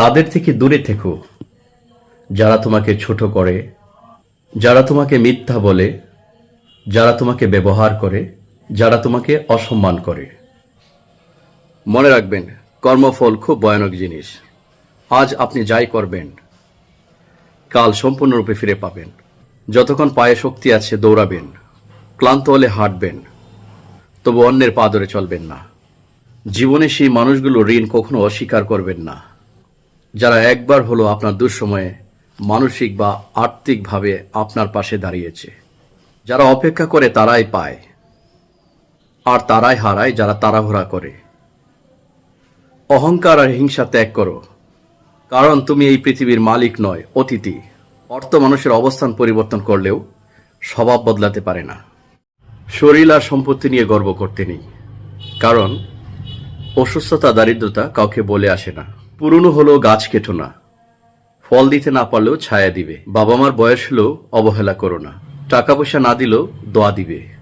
তাদের থেকে দূরে থেকো। যারা তোমাকে ছোট করে, যারা তোমাকে মিথ্যা বলে, যারা তোমাকে ব্যবহার করে, যারা তোমাকে অসম্মান করে। মনে রাখবেন, কর্মফল খুব ভয়ানক জিনিস। আজ আপনি যাই করবেন, কাল সম্পূর্ণরূপে ফিরে পাবেন। যতক্ষণ পায়ে শক্তি আছে দৌড়াবেন, ক্লান্ত হলে হাঁটবেন, তবু অন্যের পা ধরে চলবেন না। জীবনে সেই মানুষগুলো ঋণ কখনো অস্বীকার করবেন না। যারা একবার হলো আপনার দুঃসময়ে মানসিক বা আর্থিকভাবে আপনার পাশে দাঁড়িয়েছে। যারা অপেক্ষা করে তারাই পায়। আর তারাই হারায় যারা তাড়াহুড়া করে। অহংকার আর হিংসা ত্যাগ করো। কারণ তুমি এই পৃথিবীর মালিক নয়, অতিথি। অর্থ মানুষের অবস্থান পরিবর্তন করলেও স্বভাব বদলাতে পারে না। শরীর আর সম্পত্তি নিয়ে গর্ব করতে নেই। কারণ অসুস্থতা, দারিদ্রতা কাউকে বলে আসে না। পুরনো হলো গাছ কেটো না। ফল দিতে না পারলেও ছায়া দিবে। বাবা মার বয়স হলেও অবহেলা করো না। টাকা পয়সা না দিলেও দোয়া দিবে।